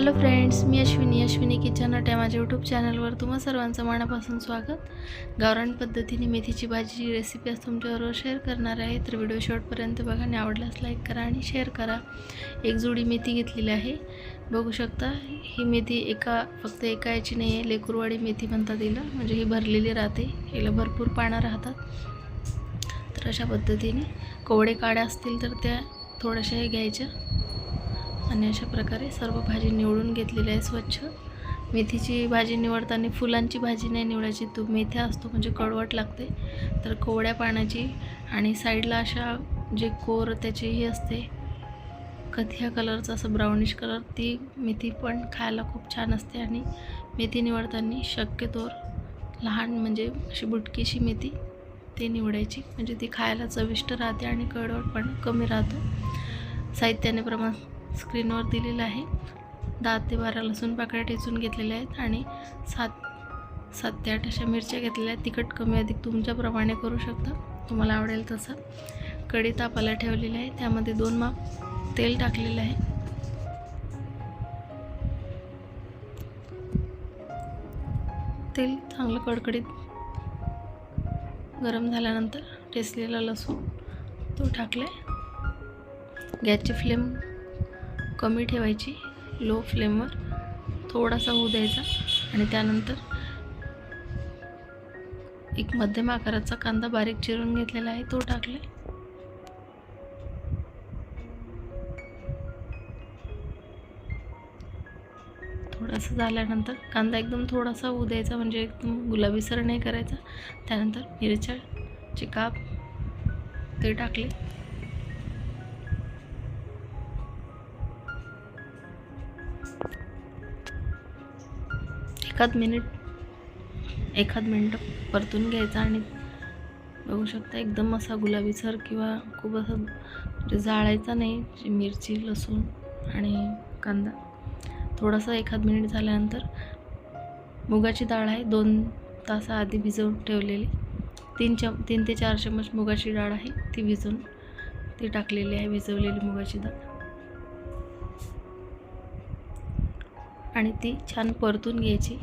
Hello friends मी Ashwini. Ashwini kitchen at या माझ्या यूट्यूब चॅनलवर तुम्हा सर्वांचं मनापासून स्वागत. गावरान पद्धतीने मेथीची भाजीची रेसिपी आज तुमच्याबरोबर शेअर करणार आहे. तर व्हिडिओ शेवटपर्यंत बघा. आणि आवडल्यास लाईक करा आणि शेअर करा. एक जुडी मेथी घेतलेली आहे. बघू शकता ही मेथी एका फक्त एका याची नाही आहे लेकुरवाडी मेथी म्हणतात तिला म्हणजे ही भरलेली राहते. हिला भरपूर पानं राहतात. तर अशा पद्धतीने. कोवडे काड्या असतील तर त्या थोड्याशा घ्यायच्या. आणि अशा प्रकारे सर्व भाजी निवडून घेतलेली आहे स्वच्छ. मेथीची भाजी निवडताना फुलांची भाजी नाही निवडायची तो मेथ्या असतो म्हणजे कडवट लागते. तर कोवड्या पाण्याची आणि साईडला अशा जे कोर त्याची ही असते कथिया कलरचं असं ब्राउनिश कलर ती मेथी पण खायला खूप छान असते. आणि मेथी निवडताना शक्यतोवर लहान म्हणजे अशी बुटकीशी मेथी ते निवडायची म्हणजे ती खायला चविष्ट राहते आणि कडवटपणा कमी राहतो. साहित्याने प्रमाण स्क्रीनवर दिलेलं आहे. दहा ते बारा लसूण पाकळ्या ठेचून घेतलेल्या आहेत आणि सात सात ते आठ अशा मिरच्या घेतलेल्या आहेत. तिखट कमी अधिक तुमच्याप्रमाणे करू शकता. तुम्हाला आवडेल तसं. कढी तापाला ठेवलेली आहे. त्यामध्ये दोन माप तेल टाकलेलं आहे. तेल चांगलं कडकडीत गरम झाल्यानंतर ठेचलेला लसूण तो टाकला आहे गॅसची फ्लेम कमी ठेवायची लो फ्लेमवर थोडासा होऊ द्यायचा आणि त्यानंतर एक मध्यम आकाराचा कांदा बारीक चिरून घेतलेला आहे तो टाकले. थोडासा झाल्यानंतर कांदा एकदम थोडासा होऊ द्यायचा म्हणजे एकदम गुलाबीसर नाही करायचा. त्यानंतर मिरच्याचे काप ते टाकले. एखाद मिनिट एखाद मिनटं परतून घ्यायचा आणि बघू शकता एकदम असा गुलाबीसर किंवा खूप असं म्हणजे जाळायचा नाही मिरची लसूण आणि कांदा. थोडासा एखाद मिनिट झाल्यानंतर मुगाची डाळ आहे दोन तासाआधी भिजवून ठेवलेली. तीन चम तीन ते चार चम्मच मुगाची डाळ आहे ती भिजवून ती टाकलेली आहे भिजवलेली मुगाची डाळ. आणि ती छान परतून घ्यायची.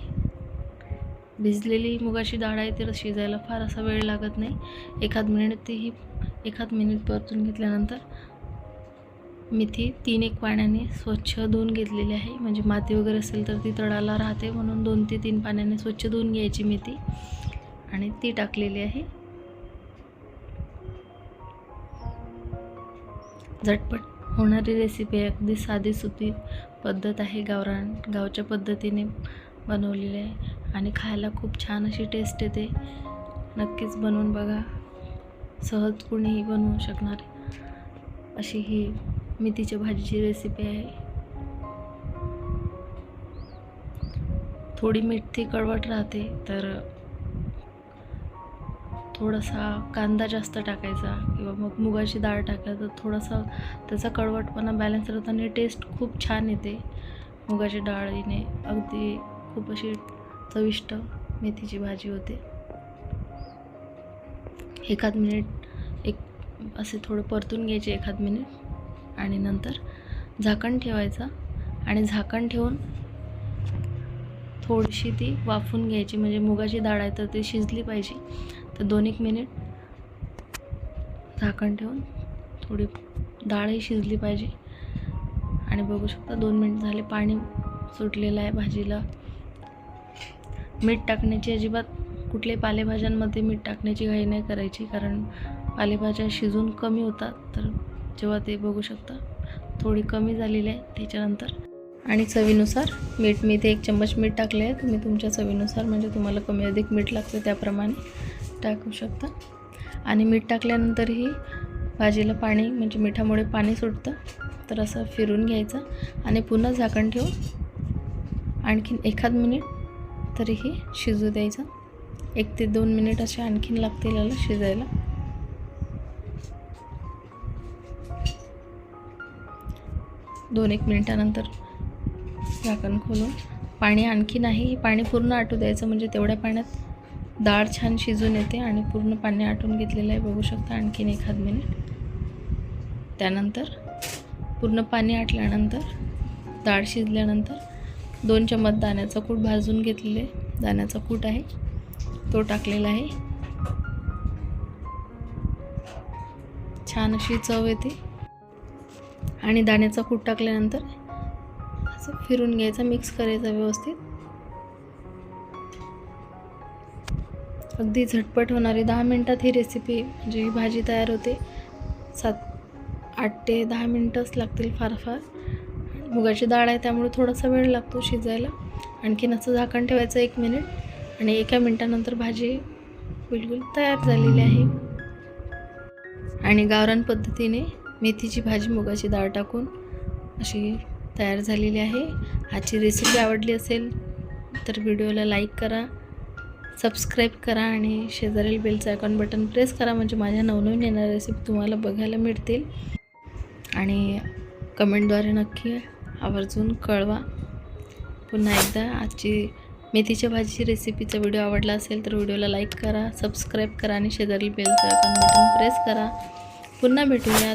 भिजलेली मुगाची डाळ आहे तर शिजायला फार असा वेळ लागत नाही. एखाद मिनिट तीही एखाद मिनिट परतून घेतल्यानंतर मेथी तीन एक पाण्याने स्वच्छ धुवून घेतलेली आहे. म्हणजे माती वगैरे असेल तर ती तळाला राहते म्हणून दोन ते तीन पाण्याने स्वच्छ धुवून घ्यायची मेथी आणि ती टाकलेली आहे. झटपट होणारी रेसिपी आहे अगदी साधी सुती पद्धत आहे गावरान गावच्या पद्धतीने बनवलेली आहे. आणि खायला खूप छान अशी टेस्ट येते. नक्कीच बनवून बघा. सहज कुणीही बनवू शकणार. अशी ही मेथीच्या भाजीची रेसिपी आहे. थोडी मिठी कडवट राहते तर थोडासा कांदा जास्त टाकायचा किंवा मग मुगाची डाळ टाकायचं तर थोडासा त्याचा कडवटपणा बॅलन्स राहतो आणि टेस्ट खूप छान येते. मुगाच्या डाळीने अगदी खूप अशी चविष्ट मेथीची भाजी होते. एखाद मिनिट एक असे थोडं परतून घ्यायचे एखाद मिनिट आणि नंतर झाकण ठेवायचं आणि झाकण ठेवून थोडीशी ती वाफून घ्यायची. म्हणजे मुगाची डाळ आहे तर ती शिजली पाहिजे. तर दोन एक मिनिट झाकण ठेवून थोडी डाळही शिजली पाहिजे. आणि बघू शकता दोन मिनिट झाले पाणी सुटलेलं आहे भाजीला. मीठ टाकण्याची अजिबात कुठल्याही पालेभाज्यांमध्ये मीठ टाकण्याची घाई नाही करायची कारण पालेभाज्या शिजून कमी होतात. तर जेव्हा ते बघू शकता थोडी कमी झालेली आहे त्याच्यानंतर. आणि चवीनुसार मीठ मी इथे एक चम्मच मीठ टाकले आहे तुम्ही तुमच्या चवीनुसार म्हणजे तुम्हाला कमी अधिक मीठ लागतं त्याप्रमाणे. टाकू शकता. आणि मीठ टाकल्यानंतरही भाजीला पाणी म्हणजे मिठामुळे पाणी सुटतं. तर असं फिरून घ्यायचं. आणि पुन्हा झाकण ठेवून आणखीन एखाद मिनिट तरीही शिजू द्यायचं. एक ते दोन मिनिट असे आणखीन लागतील याला शिजायला. दोन एक मिनिटानंतर झाकण खोलून पाणी आणखी नाही पाणी पूर्ण आटू द्यायचं म्हणजे तेवढ्या पाण्यात डाळ छान शिजून येते आणि पूर्ण पाणी आटून घेतलेलं आहे. बघू शकता आणखीन एखाद मिनिट त्यानंतर पूर्ण पाणी आटल्यानंतर डाळ शिजल्यानंतर दोन चम्मच दाण्याचा कूट भाजून घेतलेले दाण्याचा कूट आहे. तो टाकलेला आहे. छान अशी चव येते. आणि दाण्याचा कूट टाकल्यानंतर असं फिरून घ्यायचं मिक्स करायचं व्यवस्थित. अगदी झटपट होणारी दहा मिनटात ही रेसिपी म्हणजे ही भाजी तयार होते. सात आठ ते दहा मिनटंच लागतील फार फार. मुगाची डाळ आहे त्यामुळे थोडासा वेळ लागतो शिजायला. आणखीन असं झाकण ठेवायचं एक मिनिट आणि एका मिनटानंतर भाजी बिलकुल तयार झालेली आहे. आणि गावरान पद्धतीने मेथीची भाजी मुगाची डाळ टाकून अशी तयार झालेली आहे. आजची रेसिपी आवडली असेल तर व्हिडिओला लाईक करा. सबस्क्राईब करा आणि शेजारील बेलचं आयकॉन बटन प्रेस करा. म्हणजे माझ्या नवनवीन येणाऱ्या रेसिपी तुम्हाला बघायला मिळतील. आणि कमेंटद्वारे नक्की आवर्जून कळवा. पुन्हा एकदा आजची मेथीच्या भाजीची रेसिपीचा व्हिडिओ आवडला असेल तर व्हिडिओला लाईक करा सबस्क्राईब करा आणि शेजारील बेलचं आयकॉन बटन प्रेस करा. पुन्हा भेटूया